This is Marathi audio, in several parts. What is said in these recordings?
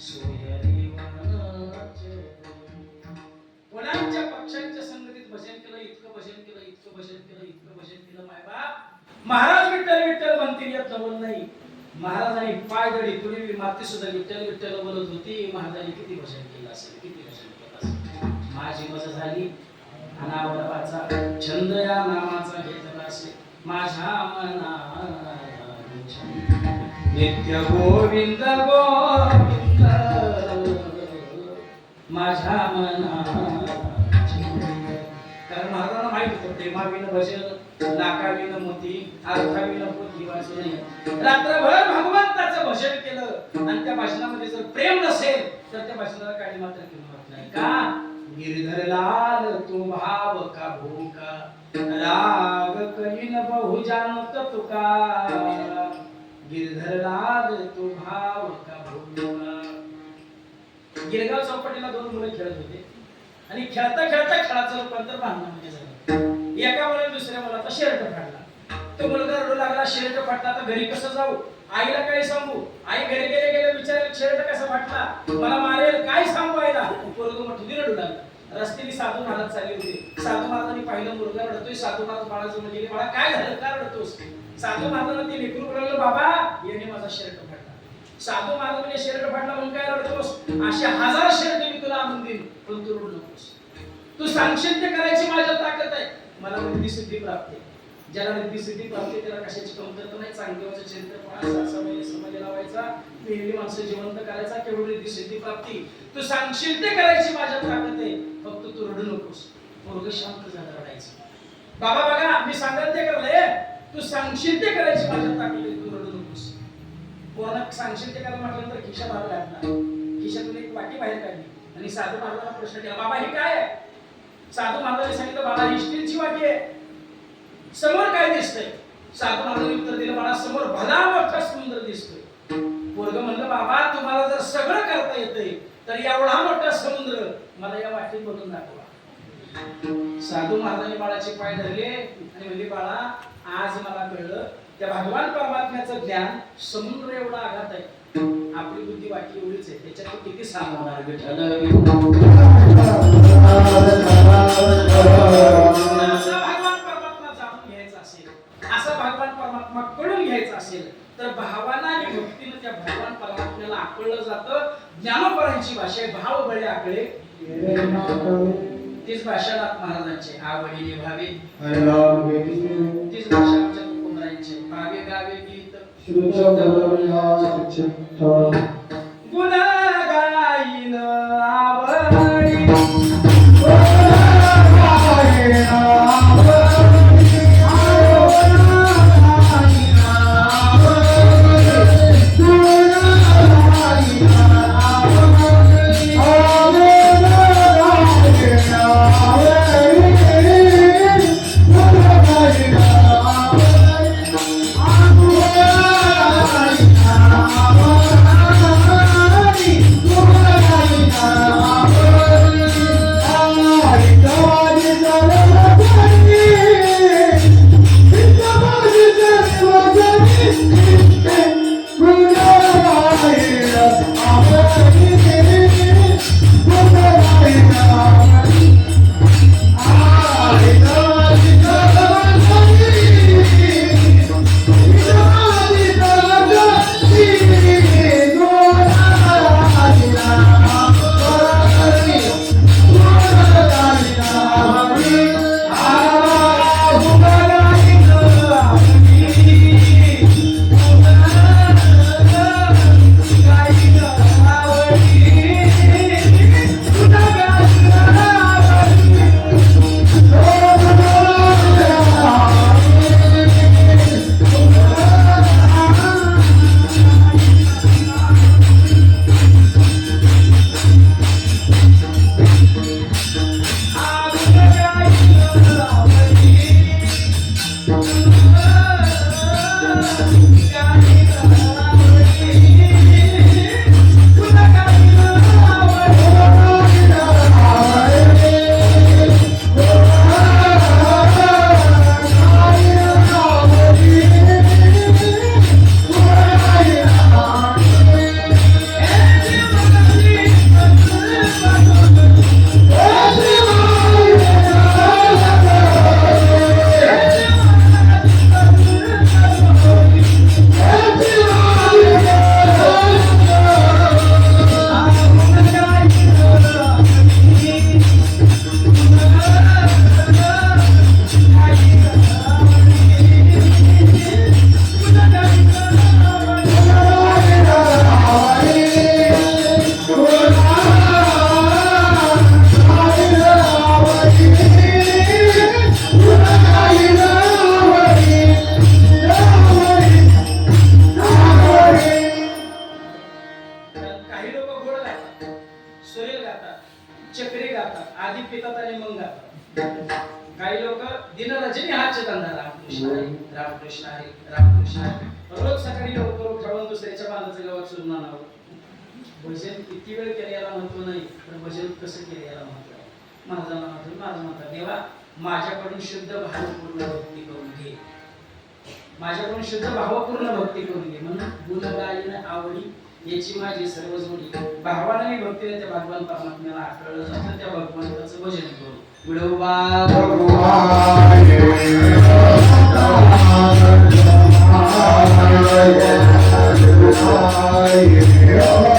सोयरी कोणाच्या पक्षांच्या संगतीत भजन केलं इतकं भजन केलं इतकं भजन केलं इतकं भजन केलं मायबाप महाराज विठ्ठल विठ्ठल म्हणतील यात जमलं नाही. महाराजांनी पाय दडी तुरी माती सुद्धा विठ्ठल विठ्ठल बोलत होती. महाराजांनी किती भजन केलं असेल किती भजन केलं असेल. माझी मजा झाली. अनावरवाचा छंद या नामाचा घेतला असेल माझ्या मना नित्य गोविंद गोविंद माझ्या कारण महाराजांना माहीत होत प्रेमाविन भजन नाकाविन मोती अर्थाविन पोथी वाचू रात्रभर भगवंताचं भजन केलं. आणि त्या भाषणामध्ये जर प्रेम नसेल तर त्या भाषणाला काही मात्र किंमत नाही. का? गिरधर लाल तू भाव का भूका? राग करीन बहु जानत तुका. गिरधर लाल तू भाव का भूका? गिरगाव चौपाटीला दोन मुलं खेळत होते. आणि खेळता खेळता खेळाचं रूपांतर भांडणामध्ये झालं. एका मुलाने दुसऱ्या मुलाचा शर्ट फाडला. तो मुलगा रडू लागला शर्ट फाटला आता घरी कसं जाऊ? आईला काय सांगू? आई घरी गेले गेले विचारेल शर्ट कसा फाटला मला मारेल काय सांगू आईला? पोरग मोठी रडू लागला. रस्त्याने साधू महाराज चालले होते. साधू महाराजांनी पाहिलं मुलगा रडतोय साधू महाराज महाराज म्हणजे मला काय झालं? का रडतोस? साधू महाराजांना ते लेकरू बाबा याने माझा शर्ट फाटला साधू महाराजांनी शर्ट फाटला म्हणून काय रडतोस अशा हजार शर्ट मी तुला आणून देईन पण तू रडू नकोस. तू सांगशील ते करायची माझ्या ताकद आहे. मला रिद्धी सिद्धी प्राप्त आहे. ज्याला रिद्धी सिद्धी प्राप्त आहे त्याला कशाची कमतरता नाही? चांगदेवाचं चरित्र पळा समय समाज लावायचा नेहमी माणसं जिवंत करायचा केवढी रिद्धी सिद्धी प्राप्ती तू सांगशील ते करायची माझ्या ताकद आहे. फक्त तू रडू नकोस. मुलगा शांत झाला रडायचं. बाबा बघा मी सांगत ते करलंय तू सांगशील ते करायची माझ्या ताकद आहे. कोणाला सांगशील ते करायला म्हटलं तर खिशा बाहेर घातला खिशातून एक वाटी बाहेर काढली. आणि साधू महाराजांना प्रश्न केला बाबा हे काय आहे? साधू महाराजांनी सांगितलं बाबा ही स्टीलची वाटी आहे. समोर काय दिसतंय? साधू महाराजांनी उत्तर दिलं मला समोर भला मोठा सुंदर दिसतोय. पोरग म्हणलं बाबा तुम्हाला जर सगळं करता येतंय तर एवढा मोठा समुद्र मला या वाटीत बघून दाखवा. साधू महाराजांनी बाळाचे पाय धरले आणि म्हणजे बाळा आज मला कळलं त्या भगवान परमात्म्याचं ज्ञान समुद्र एवढा आघात आहे. आपली बुद्धी वाटी एवढीच आहे. त्याच्यात किती सांगणार असं भगवान परमात्मा जाणून घ्यायचा असेल असं भगवान परमात्मा कळून घ्यायचा असेल तर भावाना आणि भक्तीनं त्या भगवान परमात्म्याला आकळलं जातं. ज्ञानोपरांची भाषा आहे भाव बळे आकळे. तीच भाषा नाथ महाराजांची आवडी निभावे तीच भाषा. 시루창 나라리야 시루창 गातात चक्री गातात आधी पितात आणि मग गातात. काही लोक दिन रजनी हाच धंदा रामकृष्ण हरी, रामकृष्ण हरी, रामकृष्ण हरी. रोज सकाळी लवकर उठावून दुसऱ्याच्या बांधाचं गावात सुरू आणावं भजन किती वेळ केले याला महत्त्व नाही पण भजन कसं केले याला महत्त्व आहे? माझा म्हणतो माझा म्हणतात देवा माझ्याकडून शुद्ध भावपूर्ण भक्ती करून घे. माझ्याकडून शुद्ध भावपूर्ण भक्ती करून घे. म्हणून गुणगायन आवडी याची माझी सर्व जोडी भावाने मी भक्तीने त्या भगवान परमात्म्याला आकळलं जातं त्या भगवंताचं भजन करू. विडोबा वाजवून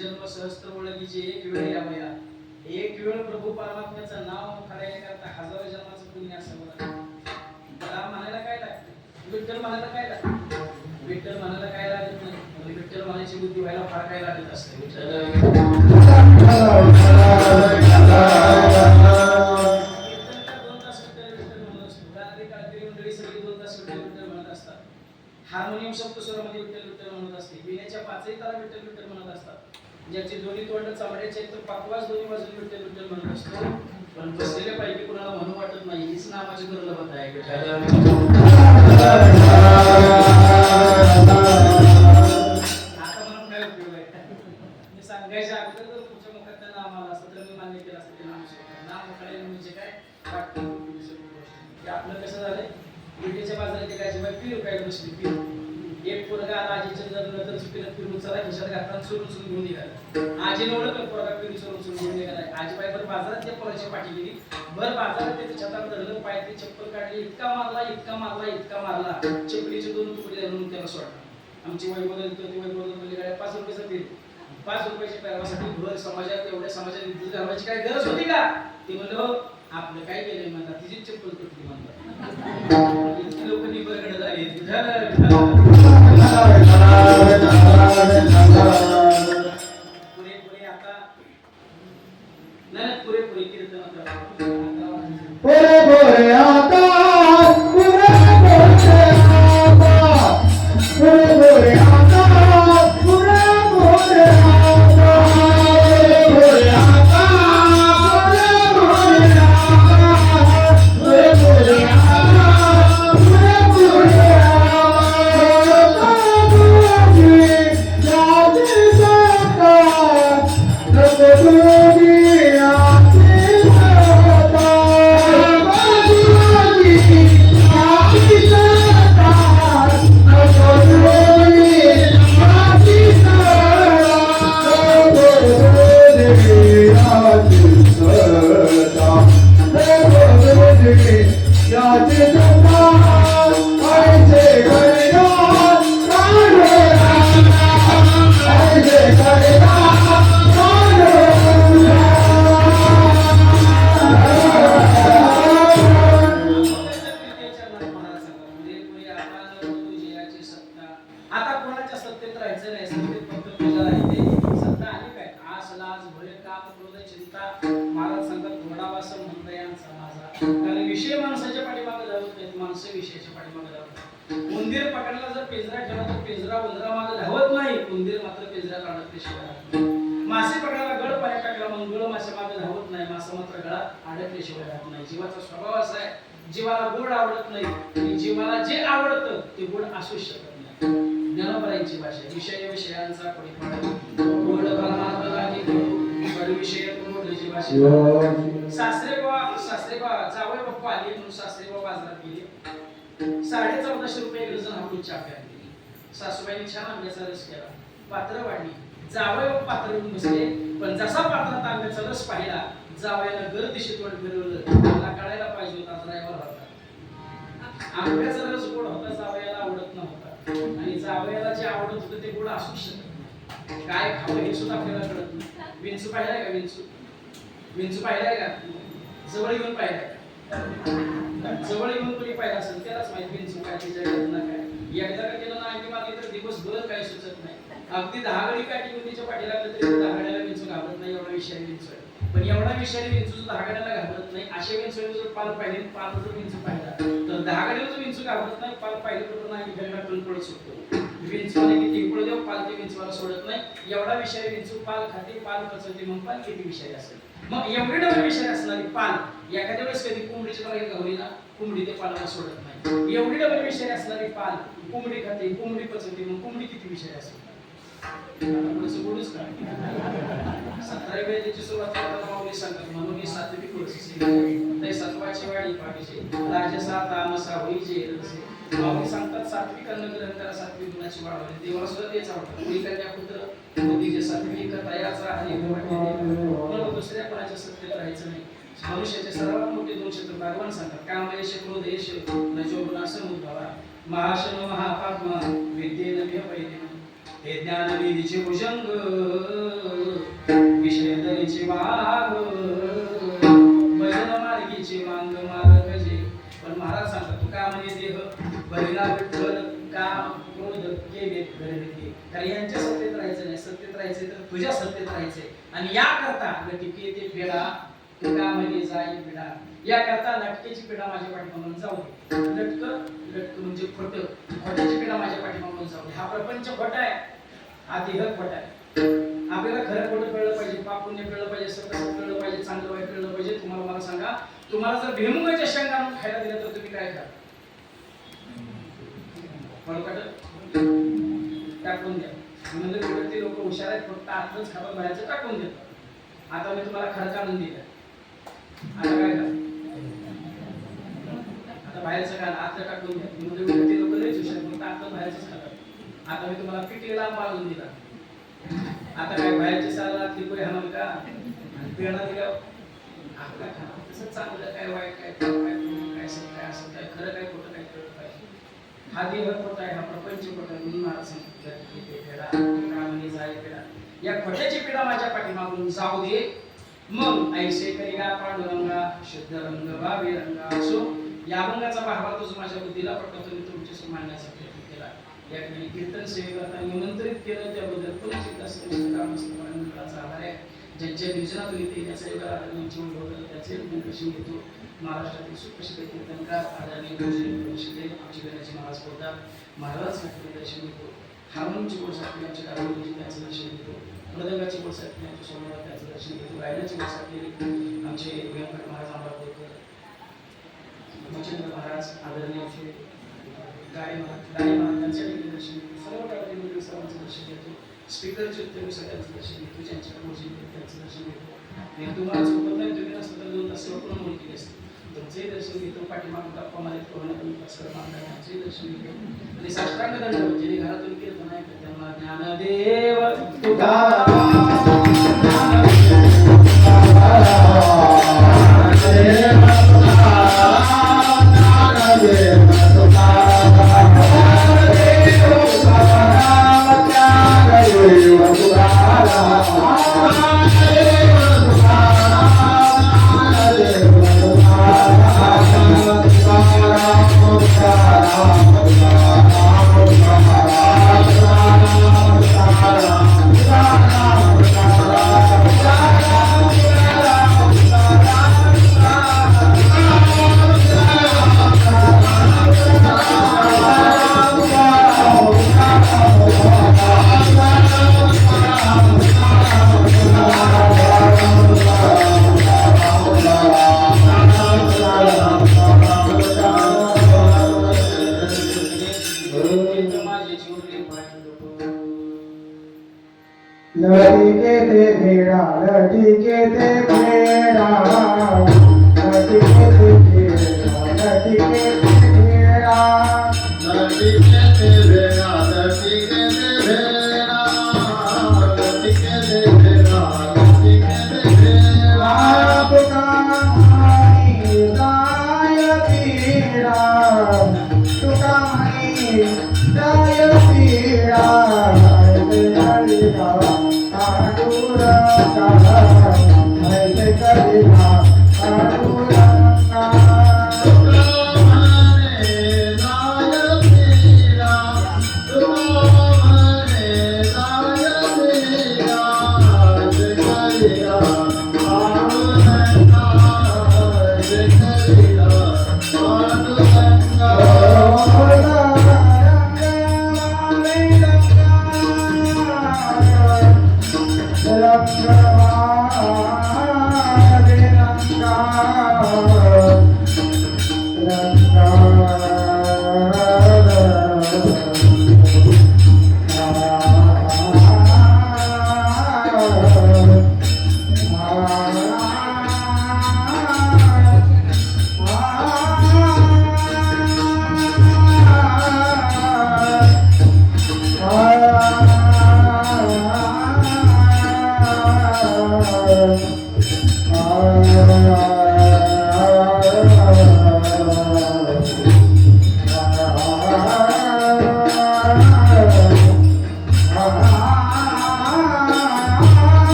जन्म सहस्त्र ओळखीची एक वेळ यावया. एक वेळ प्रभू परमात्म्याचं नाव मुखाला येण्याकरता हजारो जन्माचं पुण्य असावं राम म्हणायला काय लागतं? विठ्ठल म्हणायला काय लागतं? विठ्ठल म्हणायला काय लागत नाही. पण विठ्ठल म्हणायची बुद्धी व्हायला फार काय लागत असते? विठ्ठल. म्हणजे ज्याची दोन्ही तोंड चामड्याचे तर पाकवास दोन्ही बाजून विठ्ठल विठ्ठल म्हणत असतो पण बसलेल्या पैकी कुणाला म्हणू वाटत नाही हीच नामाची दुर्लभता आहे आता म्हणून काय उपयोग आहे? मी सांगायच्या अगोदर जर तुमच्या मुखात त्या नाम असतं तर मी मान्य केलं असतं ते नाम नाम म्हणजे काय? वाटतं आपलं कसं झालंय? विटेच्या बाजारात ते काय जेव्हा काय गोष्टी पीर एक पोरगा आला आजीच्या जन्म तर चुकीनं फिरून चला खिशात घातला चोरून चोरून घेऊन निघाला. आजीने ओळखलं पोरगा फिरून चोरून चोरून घेऊन निघाला. आजी पाय भर बाजारात त्या पोराची पाठी गेली. भर बाजारात त्याच्या छतात धरलं पायातली चप्पल काढली इतका मारला इतका मारला इतका मारला. चपलीचे दोन तुकडे धरून त्याला सोडला. आमची वैभव वय बदल म्हणजे काय पाच रुपये पीर पाच रुपयाची पेरवासाठी भर समाजात एवढ्या समाजात विद्युत घालवायची काय गरज होती का? ते म्हणलं हो, आपलं काय केलंय म्हणतात तिची चप्पल तुटली म्हणतात. इतकी लोक निबरगड झाली Thank you. माणसाच्या पाठीमागे धावत माणसं विषयाच्या पाठीमागे धावत उंदीर पकडला जर पिंजरा ठेवला तर पिंजरा उंदरा मागे धावत नाही. उंदीर मात्र पिंजरा काढत पेशवाय मासे पकडला गळ पाया टाकला मग गळ मासे मागे धावत नाही. मासा मात्र गळात अडकल्याशिवाय राहत नाही. जीवाचा स्वभाव असा आहे जीवाला गोड आवडत नाही. जीवाला जे आवडतं ते गोड असूच शकत नाही. ज्ञानोबरांची भाषा विषय विषयांचा कोणी गोड विषय भाषा सासरे बाबा सासरे बाबा जावई बाप्पा आले म्हणून सासरे बाबा बाजारात गेले. साडे चौदाशे रुपये डझन हापून चहा प्यायला सासूबाईने छान आंब्याचा रस केला. पात्र वाढली. जावई पात्र घेऊन बसले. पण जसा पात्रात आंब्याचा रस पाहिला जावयाला गर दिशेत वाट फिरवलं. त्याला कळायला पाहिजे होता ड्रायव्हर होता. आंब्याचा रस गोड होता जावयाला आवडत नव्हता. आणि जावयाला जे आवडत होतं ते गोड असू शकत. काय खावं हे सुद्धा आपल्याला कळत नाही. विंचू पाहिलाय का विंचू? विंचू पाहिलाय का? जवळ येऊन पाहिलाय. जवळ येऊन कोणी पाहिलं असेल त्यालाच माहिती विंचू काय तिच्या घटना काय. एकदा का त्याला नांगी मागे तर दिवसभर काही सुचत नाही. अगदी दहा गडी काठी घेऊन पाठीला लागलं तरी दहा गड्याला विंचू घाबरत नाही एवढा विषय विंचू आहे पण एवढा विषारी विंचू दहा गड्याला घाबरत नाही अशा विंचू जर पाल पाहिले पाल जर विंचू पाहिला तर दहा गड्याला विंचू घाबरत नाही पाल पाहिलं तर नाही गडीला पण पडत शकतो विंचवाने किती पडू देऊ पाल ते विंचवाला सोडत नाही. एवढा विषारी विंचू पाल खाते पाल पचवते मग पाल किती विषारी असेल? मग एवढी डबल विषारी असणारी पाल एखाद्या वेळेस कधी कोंबडीची बाहेर गावली ना कोंबडी ते पालाला सोडत नाही. एवढी डबल विषारी असणारी पाल कोंबडी खाते कोंबडी पचवते मग कोंबडी किती विषारी असेल? म्हणजे आता पुढचं वेळेची सुरुवात करताना माऊली सांगतात म्हणून ही सातवी वर्षी ते सत्वाची वाढी पाहिजे. राजसा तामसा होईचे रसे. माऊली सांगतात सात्विक अन्न ग्रहण करा सात्विक गुणाची देवाला सुद्धा तेच आवडतं. कन्या पुत्र सात्विक दुसऱ्या कोणाच्या सत्तेत राहायचं नाही. मनुष्याचे सर्वात मोठे दोन भगवान सांगतात. कामयश क्रोध यश रजोगुण समुद्भवा महाशन महापात्मा विद्येन व्यपैदेन हे ज्ञान विधीचे भुजंग विषय तरीचे वाघ भजन मार्गीचे मांग मार्ग जे पण महाराज सांगतात तू का म्हणजे देह? बहिरा विठ्ठल काम क्रोध केले घडले कारण यांच्या सत्तेत राहायचं नाही. सत्तेत राहायचे तर तुझ्या सत्तेत राहायचे आणि या करता गटिके ते फेडा का म्हणजे जाई फेडा याकरता लटकेची पिढा माझ्या पाठीमागून जाऊ लटक लटक म्हणजे खोट. खोट्याची पिढा माझ्या पाठीमागून जाऊ हा प्रपंच खोटा आहे. हा देह खोटा आहे. आपल्याला खरं खोटं कळलं पाहिजे पाप पुण्य कळलं पाहिजे सत्य कळलं पाहिजे चांगलं वाईट कळलं पाहिजे. तुम्हाला मला सांगा तुम्हाला जर भेमुगाच्या शेंगा खायला दिलं तर तुम्ही काय करा? फळकट टाकून द्या. म्हणजे ते लोक हुशार आहेत फक्त आतच खातात बाहेरचं टाकून देतात. आता मी तुम्हाला खडक आणून दिलं आता काय करा? आता बाहेरचं काय आतलं टाकून घ्या. म्हणजे ते लोक लयच हुशार फक्त आतलं बाहेरच खातात. आता मी तुम्हाला पिकलेला आंबा दिला. आता काय बाहेरची साला तिकोय हाणाल का? आणि पेढा दिल्यावर आपला खाणं तसं चांगलं काय वाईट काय काय काय खोटं काय असं काय खरं काय खोटं काय कळलं पाहिजे. हा देह खोटा आहे हा प्रपंच खोटा आहे. म्हणून महाराज सांगितलं पेढा कामनी जाय पेढा. या खोट्याची पिढा माझ्या पाठीमागून जाऊ दे. मग ऐसे करिगा पांडुरंगा शुद्ध रंग भावी रंगा असो. या अभंगाचा भावा जो माझ्या बुद्धीला पडतो तुम्ही मी तुमच्याशी मांडण्याचा प्रयत्न केला. या ठिकाणी कीर्तन सेवेकरता निमंत्रित केलं त्याबद्दल पुन्हा चिंता सर्व आभार आहे. ज्यांच्या नियोजनातून येते त्या सेवेला आदरणीय होतं त्याचे मी दर्शन घेतो महाराष्ट्रातील सुप्रसिद्ध कीर्तनकार आदरणीय गुरुजी शिंदे आमचे गणाचे महाराज बोलतात महाराजसाठी दर्शन घेतो. हार्मोनची गोडसाठी आमच्या कारभारी त्याचं दर्शन घेतो. मृदंगाची गोडसाठी आमच्या सोमवार त्याचं दर्शन घेतो. गायनाची गोडसाठी आमचे व्यंकट महाराज मच्छिंद्र महाराज आदरणीय आमचे गाडी महाराज गाडी महाराजांच्या दर्शन घेतो. सर्व सर्वांचं दर्शन घेतो स्पीकरचे दर्शन घेतो ज्यांच्या त्यांचं दर्शन घेतो. आणि तुम्हाला नाही तुम्ही नसतं तर दोन तास सेवा पण केली असते तुमचंही दर्शन घेतो पाठीमागून गप्पा मारित कोरोना सर्व दर्शन घेतो. आणि साष्टांग दंड ज्यांनी घरातून कीर्तन त्यांना ज्ञानदेव तुकाराम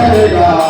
Hare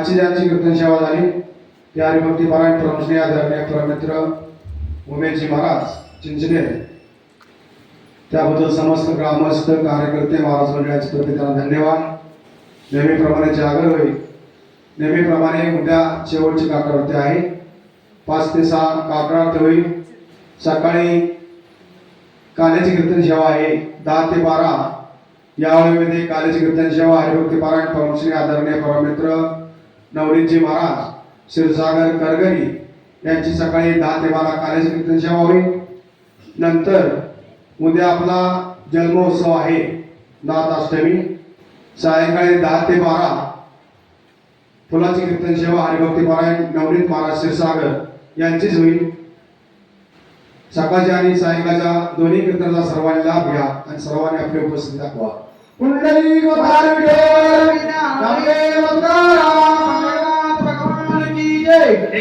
आजची ज्यांची कीर्तन सेवा झाली ते हरिभक्ती पारायण आदरणीय प्रमित्र उमेशजी महाराज चिंचणे. त्याबद्दल समस्त ग्रामस्थ कार्यकर्ते महाराज मंडळाचे प्रति त्यांना धन्यवाद. नेहमीप्रमाणे जागर होईल नेहमीप्रमाणे उद्या शेवटची काकडावरती आहे. पाच ते सहा काकडावरती होईल सकाळी काल्याची कीर्तन सेवा आहे. दहा ते बारा. यावेळीमध्ये काल्याची कीर्तन सेवा हरिभक्ती पारायण परमश्री आदरणीय परमित्र नवरीजी महाराज क्षीरसागर करगरी यांची सकाळी दहा ते बारा कार्यकीर्तन कीर्तन सेवा होईल नंतर उद्या आपला जन्मोत्सव आहे नाथाष्टमी. सायंकाळी दहा ते बारा फुलाची कीर्तन सेवा हरिभक्ती पारायण नवनीत महाराज क्षीरसागर यांचीच होईल. सकाळच्या आणि सायंकाळच्या दोन्ही कीर्तनाचा सर्वांनी लाभ घ्या आणि सर्वांनी आपली उपस्थिती दाखवा. कुंडली day.